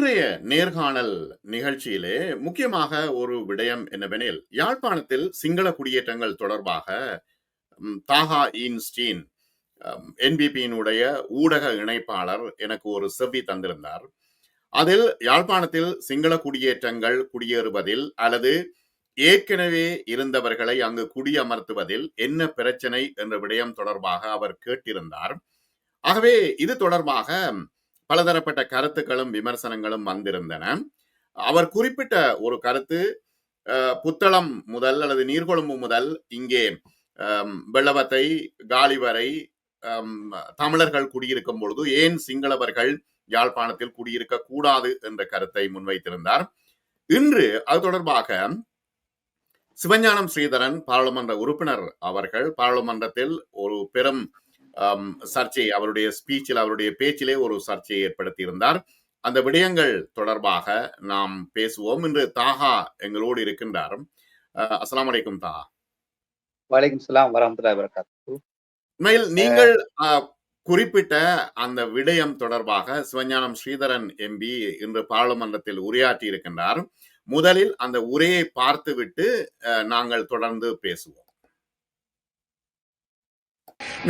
இன்றைய நேர்காணல் நிகழ்ச்சியிலே முக்கியமாக ஒரு விடயம் என்னவெனில் யாழ்ப்பாணத்தில் சிங்கள குடியேற்றங்கள் தொடர்பாக தாகா ஈன்ஸ்டீன் என்பிபியினுடைய ஊடக இணைப்பாளர் எனக்கு ஒரு செவ்வி தந்திருந்தார். அதில் யாழ்ப்பாணத்தில் சிங்கள குடியேற்றங்கள் குடியேறுவதில் அல்லது ஏற்கனவே இருந்தவர்களை அங்கு குடியமர்த்துவதில் என்ன பிரச்சனை என்ற விடயம் தொடர்பாக அவர் கேட்டிருந்தார். ஆகவே இது தொடர்பாக பலதரப்பட்ட கருத்துக்களும் விமர்சனங்களும் வந்திருந்தன. அவர் குறிப்பிட்ட ஒரு கருத்து புத்தளம் முதல் அல்லது நீர்கொழும்பு முதல் இங்கே வெள்ளவத்தை காலிவரை தமிழர்கள் குடியிருக்கும் பொழுது ஏன் சிங்களவர்கள் யாழ்ப்பாணத்தில் குடியிருக்க கூடாது என்ற கருத்தை முன்வைத்திருந்தார். இன்று அது தொடர்பாக சிவஞானம் ஸ்ரீதரன் பாராளுமன்ற உறுப்பினர் அவர்கள் பாராளுமன்றத்தில் ஒரு பெரும் சர்ச்சை அவருடைய ஸ்பீச்சில் அவருடைய பேச்சிலே ஒரு சர்ச்சையை ஏற்படுத்தியிருந்தார். அந்த விடயங்கள் தொடர்பாக நாம் பேசுவோம். இன்று தாகா எங்களோடு இருக்கின்றார் அஹ், அஸ்ஸலாமு அலைக்கும் தாகா வலைக்கும் சலாம் வரமத்துல்லாஹி வரகாத்து உண்மையில் நீங்கள் குறிப்பிட்ட அந்த விடயம் தொடர்பாக சிவஞானம் ஸ்ரீதரன் எம்பி இன்று பாராளுமன்றத்தில் உரையாற்றி இருக்கின்றார் முதலில் அந்த உரையை பார்த்துவிட்டு நாங்கள் தொடர்ந்து பேசுவோம்.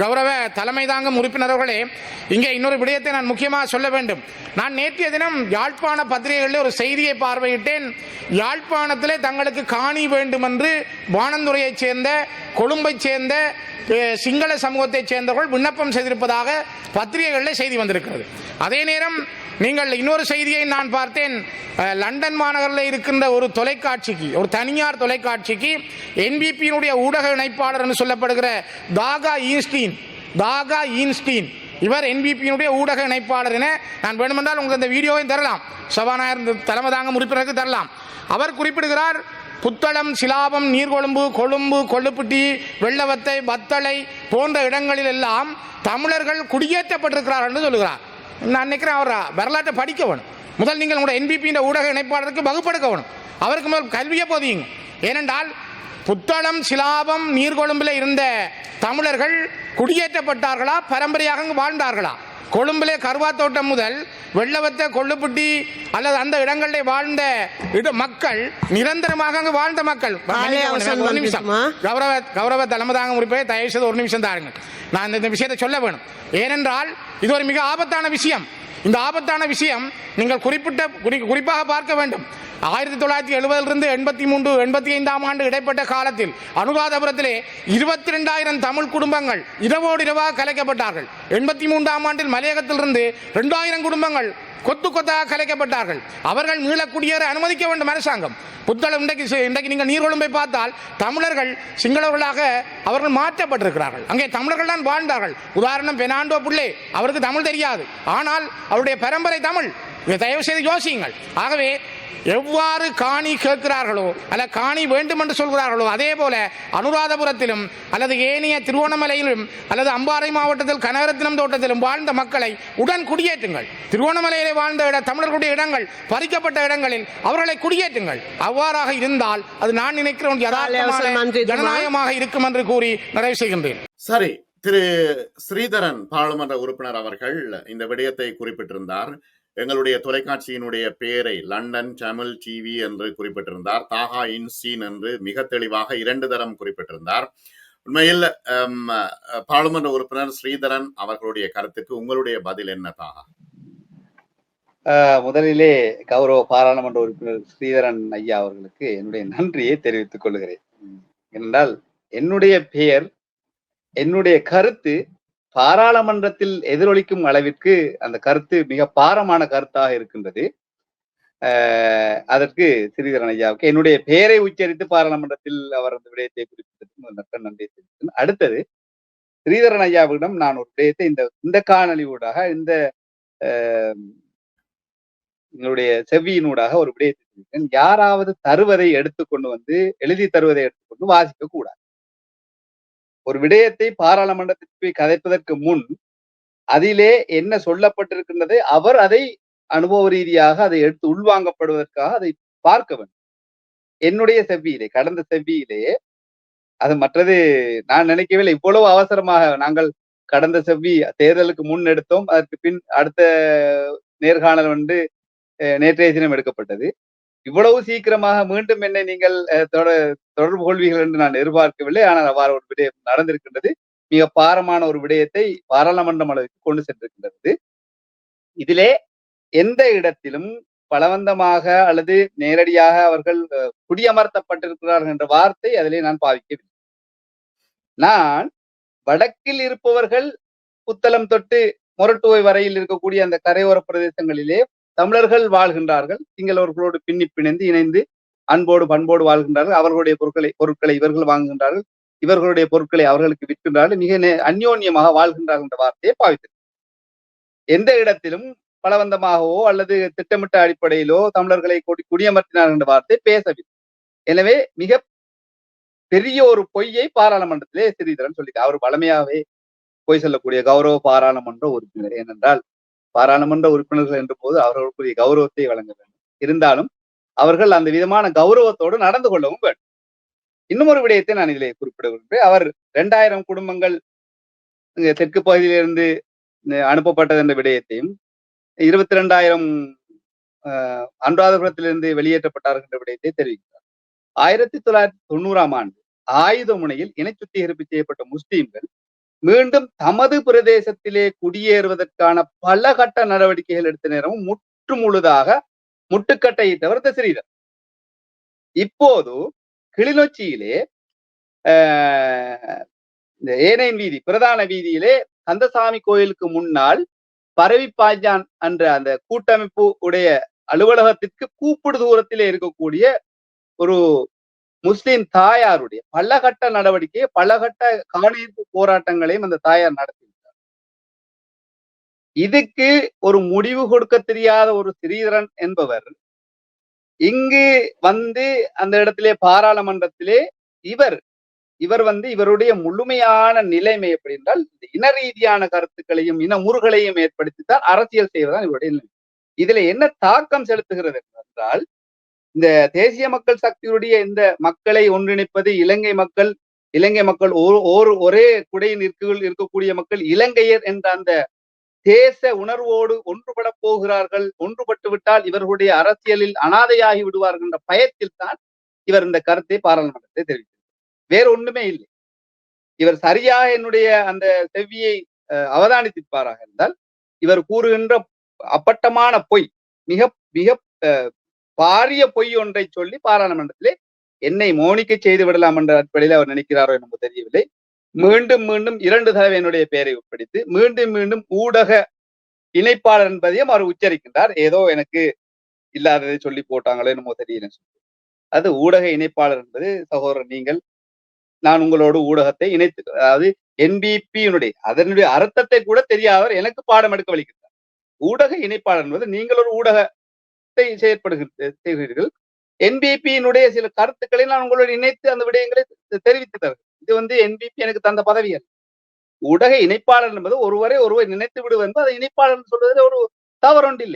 கௌரவ தலைமை தாங்கும் உறுப்பினர்களே இங்கே இன்னொரு விடயத்தை நான் முக்கியமாக சொல்ல வேண்டும். நான் நேற்றைய தினம் யாழ்ப்பாண பத்திரிகைகளில் ஒரு செய்தியை பார்வையிட்டேன். யாழ்ப்பாணத்திலே தங்களுக்கு காணி வேண்டும் என்று வானந்துறையைச் சேர்ந்த கொழும்பைச் சேர்ந்த சிங்கள சமூகத்தைச் சேர்ந்தவர்கள் விண்ணப்பம் செய்திருப்பதாக பத்திரிகைகளில் செய்தி வந்திருக்கிறது. அதே நேரம் நீங்கள் இன்னொரு செய்தியை நான் பார்த்தேன். லண்டன் மாநகரில் இருக்கின்ற ஒரு தொலைக்காட்சிக்கு ஒரு தனியார் தொலைக்காட்சிக்கு என்பிபியினுடைய ஊடக இணைப்பாளர் என்று சொல்லப்படுகிற தாகா ஈன்ஸ்டீன் தாகா ஈன்ஸ்டீன். இவர் என்பிபியினுடைய ஊடக இணைப்பாளர் என நான் வேண்டுமென்றால் உங்களுக்கு அந்த வீடியோவையும் தரலாம். சபாநாயகர் தலைமை தாங்கும் உறுப்பினருக்கு தரலாம். அவர் குறிப்பிடுகிறார் புத்தளம் சிலாபம் நீர்கொழும்பு கொழும்பு கொள்ளுப்பட்டி வெள்ளவத்தை வத்தளை போன்ற இடங்களில் எல்லாம் தமிழர்கள் குடியேற்றப்பட்டிருக்கிறார்கள் என்று சொல்லுகிறார். நான் நினைக்கிறேன் அவர் வரலாற்றை படிக்க வேணும். முதல் நீங்கள் உங்களோட என்பிபியின் ஊடக இணைப்பாளருக்கு வகுப்படுக்க வேணும். அவருக்கு முதல் கல்வியை போதியுங்க. ஏனென்றால் புத்தளம் சிலாபம் நீர்கொழும்பில் இருந்த தமிழர்கள் குடியேற்றப்பட்டார்களா பரம்பரையாக அங்கு வாழ்ந்தார்களா? கொழும்பிலே கருவாத்தோட்டம் முதல் வெள்ளவத்த கொள்ளுப்பட்டி அல்லது அந்த இடங்களில் வாழ்ந்த இட மக்கள் நிரந்தரமாக அங்கு வாழ்ந்த மக்கள். ஒரு நிமிஷம்? கௌரவ கௌரவ தலைமதாங்க உறுப்பினர் தயவு செய்து ஒரு நிமிஷம் தாருங்க நான் இந்த- விஷயத்தை சொல்ல வேணும். ஏனென்றால் இது ஒரு மிக ஆபத்தான விஷயம். இந்த ஆபத்தான விஷயம் நீங்கள் குறிப்பிட்ட குறி- குறிப்பாக பார்க்க வேண்டும். ஆயிரத்தி தொள்ளாயிரத்தி எழுபதிலிருந்து எண்பத்தி மூன்று எண்பத்தி ஐந்தாம் ஆண்டு இடைப்பட்ட காலத்தில் அனுராதபுரத்திலே இருபத்தி ரெண்டாயிரம் தமிழ் குடும்பங்கள் இரவோடு இரவாக கலைக்கப்பட்டார்கள். எண்பத்தி மூன்றாம் ஆண்டில் மலையகத்திலிருந்து ரெண்டாயிரம் குடும்பங்கள் கொத்து கொத்தாக கலைக்கப்பட்டார்கள். அவர்கள் மீளக்குடியேற அனுமதிக்க வேண்டும் அரசாங்கம். புத்தளம் இன்றைக்கு இன்றைக்கு நீங்கள் நீர்கொழும்பை பார்த்தால் தமிழர்கள் சிங்களவர்களாக அவர்கள் மாற்றப்பட்டிருக்கிறார்கள். அங்கே தமிழர்கள் தான் வாழ்ந்தார்கள். உதாரணம் பெனாண்டோ புள்ளே அவருக்கு தமிழ் தெரியாது. ஆனால் அவருடைய பரம்பரை தமிழ். தயவு செய்து யோசியுங்கள். ஆகவே எவ்வாறு காணி கேட்கிறார்களோ அல்ல காணி வேண்டும் என்று சொல்கிறார்களோ அதே போல அனுராதபுரத்திலும் அல்லது ஏனைய திருவோணமலையிலும் அல்லது அம்பாறை மாவட்டத்தில் கனகரத்தினம் தோட்டத்திலும் வாழ்ந்த மக்களை உடன் குடியேற்றுங்கள். திருவோணமலையிலே வாழ்ந்த இட தமிழர்களுடைய இடங்கள் பறிக்கப்பட்ட இடங்களில் அவர்களை குடியேற்றுங்கள். அவ்வாறாக இருந்தால் அது நான் நினைக்கிற ஒரு அவசரம் நன்றி, யதார்த்தமான துமா. ஜனநாயகமாக இருக்கும் என்று கூறி நிறைவு செய்கின்றேன். சரி திரு ஸ்ரீதரன் பாராளுமன்ற உறுப்பினர் அவர்கள் இந்த விடயத்தை குறிப்பிட்டிருந்தார். எங்களுடைய தொலைக்காட்சியினுடைய பெயரை லண்டன் தமிழ் டிவி என்று குறிப்பிட்டிருந்தார். தாகா இன்ஸ்டீன் என்று மிக தெளிவாக இரண்டு தரம் குறிப்பிட்டிருந்தார். உண்மையில் பாராளுமன்ற உறுப்பினர் ஸ்ரீதரன் அவர்களுடைய கருத்துக்கு உங்களுடைய பதில் என்ன தாகா? முதலிலே கௌரவ பாராளுமன்ற உறுப்பினர் ஸ்ரீதரன் ஐயா அவர்களுக்கு என்னுடைய நன்றியை தெரிவித்துக் கொள்கிறேன். ஏனென்றால் என்னுடைய பெயர் என்னுடைய கருத்து பாராளுமன்றத்தில் எதிரொலிக்கும் அளவிற்கு அந்த கருத்து மிக பாரமான கருத்தாக இருக்கின்றது. ஆஹ் அதற்கு சிறிதரன் ஐயாவுக்கு என்னுடைய பெயரை உச்சரித்து பாராளுமன்றத்தில் அவர் அந்த விடயத்தை குறிப்பிட்டது. நன்றி தெரிவித்தேன் அடுத்தது ஸ்ரீதரன் ஐயாவிடம் நான் ஒரு விடயத்தை இந்த இந்த காணொலி ஊடாக இந்த ஆஹ் எங்களுடைய செவ்வியினூடாக ஒரு விடயத்தை தெரிவித்தேன் யாராவது தருவதை எடுத்துக்கொண்டு வந்து எழுதி தருவதை எடுத்துக்கொண்டு வாசிக்க கூடாது ஒரு விடயத்தை பாராளுமன்றத்திற்கு போய் கதைப்பதற்கு முன் அதிலே என்ன சொல்லப்பட்டிருக்கின்றது அவர் அதை அனுபவ ரீதியாக அதை எடுத்து உள்வாங்கப்படுவதற்காக அதை பார்க்க வேண்டும். என்னுடைய செவ்வியிலே கடந்த செவ்வியிலே அது மற்றது நான் நினைக்கவில்லை இவ்வளவு அவசரமாக நாங்கள் கடந்த செவ்வி தேர்தலுக்கு முன் எடுத்தோம் அதற்கு பின் அடுத்த நேர்காணல் வந்து அஹ், நேற்றைய தினம் எடுக்கப்பட்டது. இவ்வளவு சீக்கிரமாக மீண்டும் என்னை நீங்கள் அஹ், தொட- தொடர்பு கொள்வீர்கள் என்று நான் எதிர்பார்க்கவில்லை. ஆனால் அவ்வாறு ஒரு விடயம் நடந்திருக்கின்றது. மிக பாரமான ஒரு விடயத்தை பாராளுமன்றம் அளவுக்கு கொண்டு சென்றிருக்கின்றது. இதிலே எந்த இடத்திலும் பலவந்தமாக அல்லது நேரடியாக அவர்கள் அஹ், குடியமர்த்தப்பட்டிருக்கிறார்கள் என்ற வார்த்தை அதிலே நான் பாவிக்கவில்லை. நான் வடக்கில் இருப்பவர்கள் புத்தளம் தொட்டு மொரட்டுவை வரையில் இருக்கக்கூடிய அந்த கரையோர பிரதேசங்களிலே தமிழர்கள் வாழ்கின்றார்கள். சிங்களவர்களோடு பின்னி பிணைந்து இணைந்து அன்போடு பண்போடு வாழ்கின்றார்கள். அவர்களுடைய பொருட்களை பொருட்களை இவர்கள் வாங்குகின்றார்கள். இவர்களுடைய பொருட்களை அவர்களுக்கு விற்கின்றார்கள். மிக அந்யோன்யமாக வாழ்கின்றார்கள் என்ற வார்த்தையை பாவித்தது. எந்த இடத்திலும் பலவந்தமாகவோ அல்லது திட்டமிட்ட அடிப்படையிலோ தமிழர்களை கொடி குடியமர்த்தினார் என்ற வார்த்தை பேசவில்லை. எனவே மிக பெரிய ஒரு பொய்யை பாராளுமன்றத்திலே சிறிதரன் சொல்லிட்டு அவர் வளமையாவே பொய் சொல்லக்கூடிய கௌரவ பாராளுமன்ற உறுப்பினர். ஏனென்றால் பாராளுமன்ற உறுப்பினர்கள் என்ற போது அவர்களுக்குரிய கௌரவத்தை வழங்க வேண்டும். இருந்தாலும் அவர்கள் அந்த விதமான கௌரவத்தோடு நடந்து கொள்ளவும் வேண்டும். இன்னும் ஒரு விடயத்தை நான் இதிலே குறிப்பிட விரும்புகிறேன். அவர் இரண்டாயிரம் குடும்பங்கள் தெற்கு பகுதியிலிருந்து அனுப்பப்பட்டது என்ற விடயத்தையும் இருபத்தி ரெண்டாயிரம் அனுராதபுரத்திலிருந்து வெளியேற்றப்பட்டார்கள் என்ற விடயத்தை தெரிவிக்கிறார். ஆயிரத்தி தொள்ளாயிரத்தி தொண்ணூறாம் ஆண்டு ஆயுத முனையில் இன சுத்திகரிப்பு செய்யப்பட்ட முஸ்லீம்கள் மீண்டும் தமது பிரதேசத்திலே குடியேறுவதற்கான பல கட்ட நடவடிக்கைகள் எடுத்த நேரமும் முற்று முழுதாக முட்டுக்கட்டையிட்டவர் தசிரீதர் இப்போது கிளிநொச்சியிலே ஆஹ், இந்த ஏனையின் வீதி பிரதான வீதியிலே கந்தசாமி கோயிலுக்கு முன்னால் பரவி பாய்ஜான் என்ற அந்த கூட்டமைப்பு உடைய அலுவலகத்திற்கு கூப்பிடு தூரத்திலே இருக்கக்கூடிய ஒரு முஸ்லிம் தாயாருடைய பலகட்ட நடவடிக்கையை பலகட்ட காணீர்ப்பு போராட்டங்களையும் அந்த தாயார் நடத்தியிருக்கார். இதுக்கு ஒரு முடிவு கொடுக்க தெரியாத ஒரு ஸ்ரீதரன் என்பவர் இங்கு வந்து அந்த இடத்திலே பாராளுமன்றத்திலே இவர் இவர் வந்து இவருடைய முழுமையான நிலைமை எப்படி என்றால் இந்த இன ரீதியான கருத்துக்களையும் இன முறுகளையும் ஏற்படுத்தித்தான் அரசியல் செய்வதுதான் இவருடைய நிலைமை. இதுல என்ன தாக்கம் செலுத்துகிறது என்றால் இந்த தேசிய மக்கள் சக்தியுடைய இந்த மக்களை ஒன்றிணைப்பது இலங்கை மக்கள் இலங்கை மக்கள் ஒரு- ஒரே குடையின் இருக்க இருக்கக்கூடிய மக்கள் இலங்கையர் என்ற அந்த தேச உணர்வோடு ஒன்றுபட போகிறார்கள் ஒன்றுபட்டு விட்டால் இவர்களுடைய அரசியலில் அனாதையாகி விடுவார்கள் என்ற பயத்தில் தான் இவர் இந்த கருத்தை பாராளுமன்றத்தை தெரிவித்தார் வேற ஒண்ணுமே இல்லை. இவர் சரியாக என்னுடைய அந்த செவ்வியை அஹ், அவதானித்திருப்பாராக இருந்தால் இவர் கூறுகின்ற அப்பட்டமான பொய் மிக மிக அஹ், பாரிய பொய் ஒன்றை சொல்லி பாராளுமன்றத்திலே என்னை மோனிக்க செய்து விடலாம் என்ற அடிப்படையில் அவர் நினைக்கிறாரோ என்னமோ தெரியவில்லை. மீண்டும் மீண்டும் இரண்டு தடவை என்னுடைய பெயரை உட்படுத்தி மீண்டும் மீண்டும் ஊடக இணைப்பாளர் என்பதையும் அவர் உச்சரிக்கின்றார். ஏதோ எனக்கு இல்லாததை சொல்லி போட்டாங்களோ என்னமோ தெரியல. அது ஊடக இணைப்பாளர் என்பது சகோதரர் நீங்கள் நான் உங்களோடு ஊடகத்தை இணைத்து அதாவது என்பிபியினுடைய அதனுடைய அர்த்தத்தை கூட தெரியாதவர் எனக்கு பாடம் எடுக்க வலிக்கிறார் ஊடக இணைப்பாளர் என்பது நீங்கள் ஒரு ஊடக செயற்படுகிற செயற்படுகிறீர்கள் என்பிபியினுடைய சில கருத்துக்களை நான் உங்களோடு இணைத்து அந்த விடயங்களை தெரிவித்து தருகிறேன். இது வந்து என்பிபி எனக்கு தந்த பதவி அல்ல. ஊடக இணைப்பாளர் என்பது ஒருவரை ஒருவர் நினைத்து விடுவது என்பது அதை இணைப்பாளர் சொல்வதில் ஒரு தவறொன்று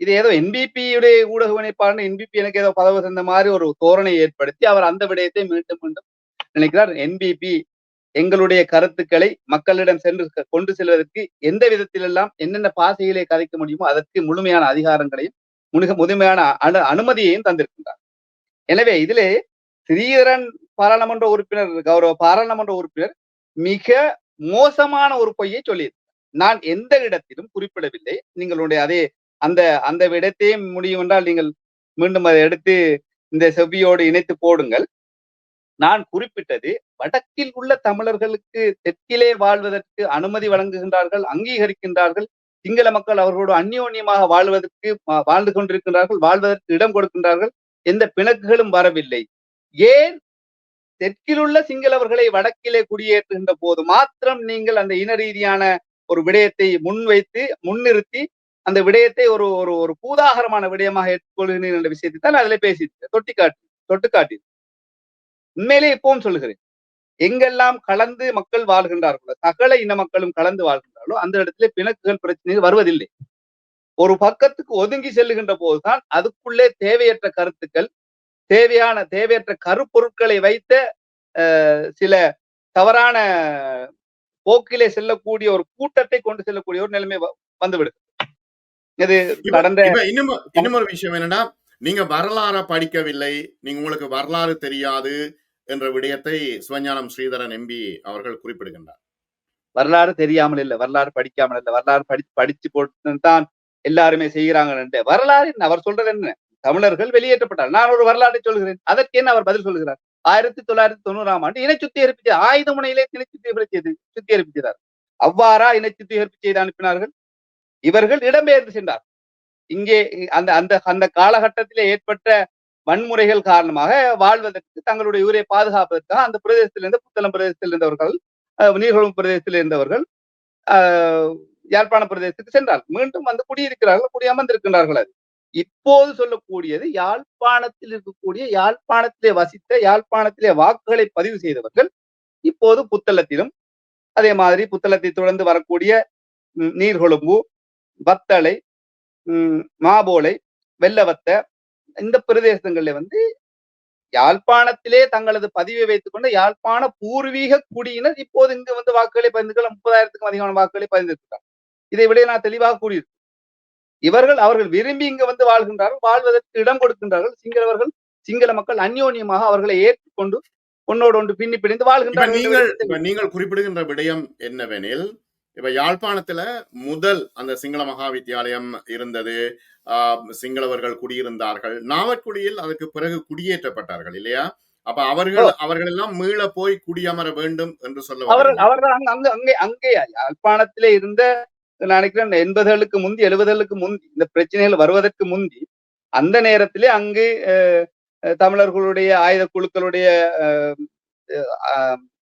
இது ஏதோ என்பிபியுடைய ஊடக இணைப்பாளர் என்பிபி எனக்கு ஏதோ பதவி தந்த மாதிரி ஒரு தோரணை ஏற்படுத்தி அவர் அந்த விடயத்தை மீண்டும் மீண்டும் நினைக்கிறார். என்பிபி எங்களுடைய கருத்துக்களை மக்களிடம் சென்று கொண்டு செல்வதற்கு எந்த விதத்திலெல்லாம் என்னென்ன பாசையிலே கதைக்க முடியுமோ அதற்கு முழுமையான அதிகாரங்களையும் முழுக முதுமையான அனு அனுமதியையும் தந்திருக்கின்றார். எனவே இதிலே ஸ்ரீதரன் பாராளுமன்ற உறுப்பினர் கௌரவ பாராளுமன்ற உறுப்பினர் மிக மோசமான ஒரு பொய்யை சொல்லியிருக்கிறார். நான் எந்த இடத்திலும் குறிப்பிடவில்லை. நீங்களுடைய அதே அந்த அந்த விடத்தையும் முடியும் என்றால் நீங்கள் மீண்டும் அதை எடுத்து இந்த செவ்வியோடு இணைத்து போடுங்கள். நான் குறிப்பிட்டது வடக்கில் உள்ள தமிழர்களுக்கு தெற்கிலே வாழ்வதற்கு அனுமதி வழங்குகின்றார்கள் அங்கீகரிக்கின்றார்கள் சிங்கள மக்கள் அவர்களோடு அந்யோன்யமாக வாழ்வதற்கு வாழ்ந்து கொண்டிருக்கின்றார்கள் வாழ்வதற்கு இடம் கொடுக்கின்றார்கள் எந்த பிணக்குகளும் வரவில்லை. ஏன்? தெற்கிலுள்ள சிங்களவர்களை வடக்கிலே குடியேற்றுகின்ற போது மாத்திரம் நீங்கள் அந்த இன ரீதியான ஒரு விடயத்தை முன்வைத்து முன்னிறுத்தி அந்த விடயத்தை ஒரு ஒரு ஒரு பூதாகரமான விடயமாக ஏற்றுக்கொள்கிறீர்கள் என்ற விஷயத்தை தான் அதில் பேசியிருக்கேன் தொட்டி காட்டி தொட்டு காட்டி உண்மையிலே இப்பவும் சொல்லுகிறேன். எங்கெல்லாம் கலந்து மக்கள் வாழ்கின்றார்களோ சகல இன மக்களும் கலந்து வாழ்கின்றார்களோ அந்த இடத்துல பிணக்குகள் பிரச்சனைகள் வருவதில்லை. ஒரு பக்கத்துக்கு ஒதுங்கி செல்லுகின்ற போதுதான் அதுக்குள்ளே தேவையற்ற கருத்துக்கள் தேவையான தேவையற்ற கருப்பொருட்களை வைத்த சில தவறான போக்கிலே செல்லக்கூடிய ஒரு கூட்டத்தை கொண்டு செல்லக்கூடிய ஒரு நிலைமை வந்துவிடுது இது கடந்த இன்னும் இன்னும் ஒரு விஷயம் என்னன்னா நீங்க வரலாற படிக்கவில்லை நீங்க உங்களுக்கு வரலாறு தெரியாது என்ற விடயத்தை சிவஞானம் ஸ்ரீதரன் எம்பி அவர்கள் குறிப்பிடுகின்றார். வரலாறு தெரியாமல் இல்லை வரலாறு படிக்காமல் இல்லை வரலாறு படி படிச்சு போட்டு தான் எல்லாருமே செய்கிறாங்க வரலாறு என்ன? அவர் சொல்றது என்ன? தமிழர்கள் வெளியேற்றப்பட்டார் நான் ஒரு வரலாற்றை சொல்கிறேன். அதற்கு என்ன அவர் பதில் சொல்கிறார்? ஆயிரத்தி தொள்ளாயிரத்தி தொண்ணூறாம் ஆண்டு இணை சுத்திகரிப்பு ஆயுத முனையிலே இணை சுத்திகரிப்பு சுத்திகரிப்பிச்சார் அவ்வாறா இணை சுத்திகரிப்பு செய்து அனுப்பினார்கள். இவர்கள் இடம்பெயர்ந்து சென்றார். இங்கே அந்த அந்த அந்த காலகட்டத்திலே ஏற்பட்ட வன்முறைகள் காரணமாக வாழ்வதற்கு தங்களுடைய ஊரை பாதுகாப்பதற்காக அந்த பிரதேசத்திலிருந்து புத்தளம் பிரதேசத்தில் இருந்தவர்கள் நீர்கொழும்பு பிரதேசத்தில் இருந்தவர்கள் ஆஹ், யாழ்ப்பாண பிரதேசத்துக்கு சென்றார்கள். மீண்டும் வந்து குடியிருக்கிறார்கள் குடியமர்ந்திருக்கின்றார்கள் அது. இப்போது சொல்லக்கூடியது யாழ்ப்பாணத்தில் இருக்கக்கூடிய யாழ்ப்பாணத்திலே வசித்த யாழ்ப்பாணத்திலே வாக்குகளை பதிவு செய்தவர்கள் இப்போது புத்தளத்திலும் அதே மாதிரி புத்தளத்தை தொடர்ந்து வரக்கூடிய நீர்கொழும்பு வத்தளை மாபோலை வெள்ளவத்த இந்த பிரதேசங்கள்ல வந்து யாழ்ப்பாணத்திலே தங்களது பதிவை வைத்துக் கொண்ட யாழ்ப்பாண பூர்வீக குடியினர் இப்போது இங்கு வந்து வாக்குகளை பதிந்து முப்பதாயிரத்துக்கும் அதிகமான வாக்குகளை பதிந்திருக்கிறார் இதை விட நான் தெளிவாக கூறியிருக்கேன் இவர்கள் அவர்கள் விரும்பி இங்கு வந்து வாழ்கின்றார்கள் வாழ்வதற்கு இடம் கொடுக்கின்றார்கள். சிங்களவர்கள் சிங்கள மக்கள் அந்யோன்யமாக அவர்களை ஏற்றுக்கொண்டு ஒன்னோடு ஒன்று பின்னி பிணைந்து வாழ்கின்றார்கள். நீங்கள் குறிப்பிடுகின்ற விடயம் என்னவெனில் இப்ப யாழ்ப்பாணத்துல முதல் அந்த சிங்கள மகா வித்தியாலயம் இருந்தது சிங்களவர்கள் குடியிருந்தார்கள். நாவற்குடியில் அதுக்கு பிறகு குடியேற்றப்பட்டார்கள் இல்லையா? அப்ப அவர்கள் அவர்கள் எல்லாம் மீள போய் குடியமர வேண்டும் என்று சொல்ல அங்க அங்க அங்கே யாழ்ப்பாணத்திலே இருந்த நான் நினைக்கிறேன் எண்பதுகளுக்கு முந்தி எழுபதுகளுக்கு முந்தி இந்த பிரச்சனைகள் வருவதற்கு முந்தி அந்த நேரத்திலே அங்கு தமிழர்களுடைய ஆயுத குழுக்களுடைய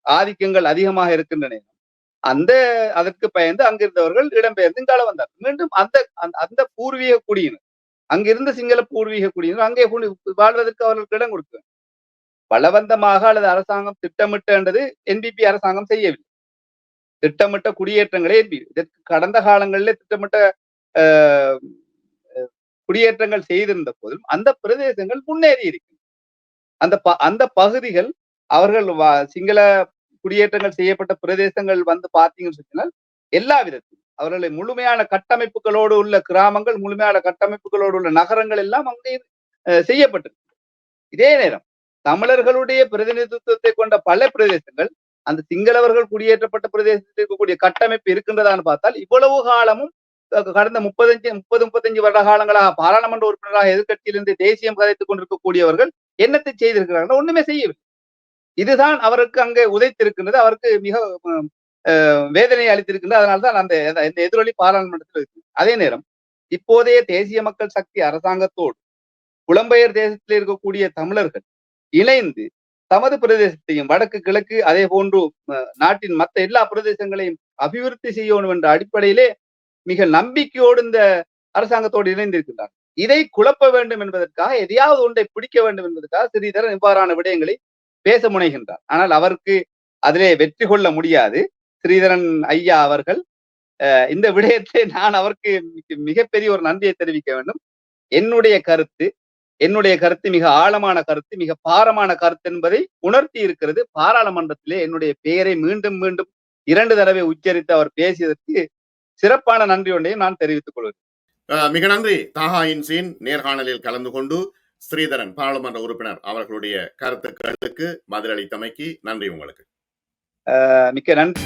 ஆதிக்கங்கள் அதிகமாக இருக்கின்ற நேரம் அந்த அதற்கு பயந்து அங்கிருந்தவர்கள் இடம்பெயர்ந்து இங்கால வந்தார். மீண்டும் அந்த அந்த- அந்த பூர்வீக குடியினர் அங்கிருந்த சிங்கள பூர்வீக குடியினர் அங்கே வாழ்வதற்கு அவர்களுக்கு இடம் கொடுக்க பலவந்தமாக அல்லது அரசாங்கம் திட்டமிட்டது என்பிபி அரசாங்கம் செய்யவில்லை. திட்டமிட்ட குடியேற்றங்களே என்பி இதற்கு கடந்த காலங்களிலே திட்டமிட்ட ஆஹ், குடியேற்றங்கள் செய்திருந்த போதிலும் அந்த பிரதேசங்கள் முன்னேறி இருக்கு அந்த ப- அந்த பகுதிகள் அவர்கள் வா- சிங்கள குடியேற்றங்கள் செய்யப்பட்ட பிரதேசங்கள் வந்து பார்த்தீங்கன்னு சொன்னால் எல்லா விதத்திலும். அவர்களை முழுமையான கட்டமைப்புகளோடு உள்ள கிராமங்கள் முழுமையான கட்டமைப்புகளோடு உள்ள நகரங்கள் எல்லாம் அங்கே அஹ், செய்யப்பட்டிருக்கு. இதே நேரம் தமிழர்களுடைய பிரதிநிதித்துவத்தை கொண்ட பல பிரதேசங்கள் அந்த சிங்களவர்கள் குடியேற்றப்பட்ட பிரதேசத்தில் இருக்கக்கூடிய கட்டமைப்பு இருக்கின்றதான்னு பார்த்தால் இவ்வளவு காலமும் கடந்த முப்பத்தஞ்சு முப்பது முப்பத்தஞ்சு வருட காலங்களாக பாராளுமன்ற உறுப்பினராக எதிர்கட்சியிலிருந்து தேசியம் கதைத்துக் கொண்டிருக்கக்கூடியவர்கள் என்னத்தை செய்திருக்கிறார்கள்? ஒண்ணுமே செய்யவில்லை. இதுதான் அவருக்கு அங்கே உதைத்திருக்கின்றது. அவருக்கு மிக வேதனை அஹ், வேதனையை அளித்திருக்கின்றது. அதனால்தான் அந்த இந்த எதிரொலி பாராளுமன்றத்தில் இருக்கு. அதே நேரம் இப்போதைய தேசிய மக்கள் சக்தி அரசாங்கத்தோடு புலம்பெயர் தேசத்தில் இருக்கக்கூடிய தமிழர்கள் இணைந்து தமது பிரதேசத்தையும் வடக்கு கிழக்கு அதே போன்று நாட்டின் மற்ற எல்லா பிரதேசங்களையும் அபிவிருத்தி செய்யணும் என்ற அடிப்படையிலே மிக நம்பிக்கையோடு இந்த அரசாங்கத்தோடு இணைந்திருக்கின்றார் இதை குழப்ப வேண்டும் என்பதற்காக எதையாவது ஒன்றை பிடிக்க வேண்டும் என்பதற்காக ஸ்ரீதரன் இவ்வாறான விடயங்களை பேச முனைகின்றார். ஆனால் அவருக்கு அதிலே வெற்றி கொள்ள முடியாது. ஸ்ரீதரன் ஐயா அவர்கள் அஹ், இந்த விடயத்தை நான் அவருக்கு மிகப்பெரிய ஒரு நன்றியை தெரிவிக்க வேண்டும். என்னுடைய கருத்து என்னுடைய கருத்து மிக ஆழமான கருத்து மிக பாரமான கருத்து என்பதை உணர்த்தி இருக்கிறது. பாராளுமன்றத்திலே என்னுடைய பெயரை மீண்டும் மீண்டும் இரண்டு தடவை உச்சரித்து அவர் பேசியதற்கு சிறப்பான நன்றி ஒன்றையும் நான் தெரிவித்துக் கொள்வேன் மிக நன்றி. தாகா இன்சின் நேர்காணலில் கலந்து கொண்டு ஸ்ரீதரன் பாராளுமன்ற உறுப்பினர் அவர்களுடைய கருத்துக்களுக்கு பதிலளித்தமைக்கு நன்றி உங்களுக்கு. மிக்க நன்றி.